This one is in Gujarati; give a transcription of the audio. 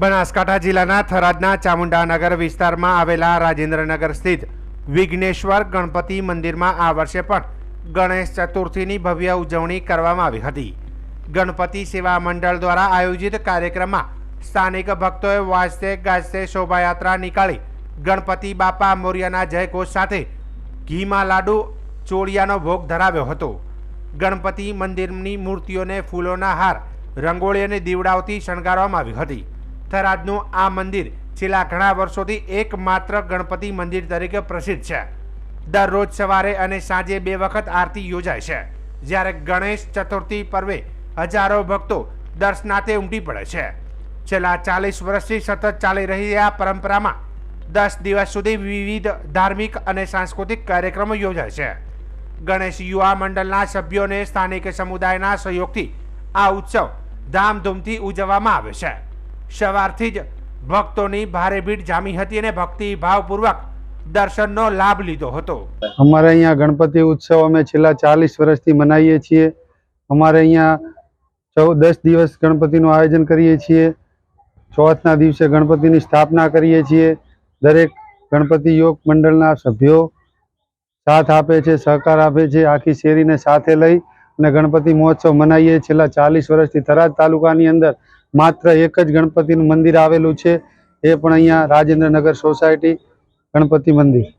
બનાસકાંઠા જિલ્લાના થરાદના ચામુંડાનગર વિસ્તારમાં આવેલા રાજેન્દ્રનગર સ્થિત વિઘ્નેશ્વર ગણપતિ મંદિરમાં આ વર્ષે પણ ગણેશ ચતુર્થીની ભવ્ય ઉજવણી કરવામાં આવી હતી. ગણપતિ સેવા મંડળ દ્વારા આયોજિત કાર્યક્રમમાં સ્થાનિક ભક્તોએ વાજતે ગાજતે શોભાયાત્રા નીકાળી ગણપતિ બાપા મોર્યાના જયઘોષ સાથે ઘીમાં લાડુ, ચોળિયાનો ભોગ ધરાવ્યો હતો. ગણપતિ મંદિરની મૂર્તિઓને ફૂલોના હાર, રંગોળી અને દીવડાઓથી શણગારવામાં આવી હતી. થરાદનું આ મંદિર છેલ્લા ઘણા વર્ષોથી એકમાત્ર ગણપતિ મંદિર તરીકે પ્રસિદ્ધ છે. દરરોજ સવારે અને સાંજે બે વખત આરતી યોજાય છે. જ્યારે ગણેશ ચતુર્થી પર્વે હજારો ભક્તો દર્શનાથે ઉમટી પડે છે. છેલ્લા ચાલીસ વર્ષથી સતત ચાલી રહી આ પરંપરામાં દસ દિવસ સુધી વિવિધ ધાર્મિક અને સાંસ્કૃતિક કાર્યક્રમો યોજાય છે. ગણેશ યુવા મંડળના સભ્યોને સ્થાનિક સમુદાયના સહયોગથી આ ઉત્સવ ધામધૂમથી ઉજવવામાં આવે છે. સવારથી જ ભક્તોની ભારે ભીડ જામી હતી અને ભક્તિ ભાવપૂર્વક દર્શનનો લાભ લીધો હતો. અમારે અહીંયા ગણપતિ ઉત્સવ અમે છેલ્લા ચાલીસ વર્ષથી મનાવીએ છીએ. અમારે અહીંયા ચૌદ, દસ દિવસ ગણપતિનું આયોજન કરીએ છીએ. ચોથના દિવસે ગણપતિની સ્થાપના કરીએ છીએ. દરેક ગણપતિ યોગ મંડળના સભ્યો સાથ આપે છે, સહકાર આપે છે, આખી શેરીને સાથે લઈ અને ગણપતિ મહોત્સવ મનાવીએ છેલ્લા ચાલીસ વર્ષથી થરાદ તાલુકાની અંદર માત્ર એક જ ગણપતિનું મંદિર આવેલું છે. એ પણ અહીંયા રાજેન્દ્રનગર સોસાયટી ગણપતિ મંદિર.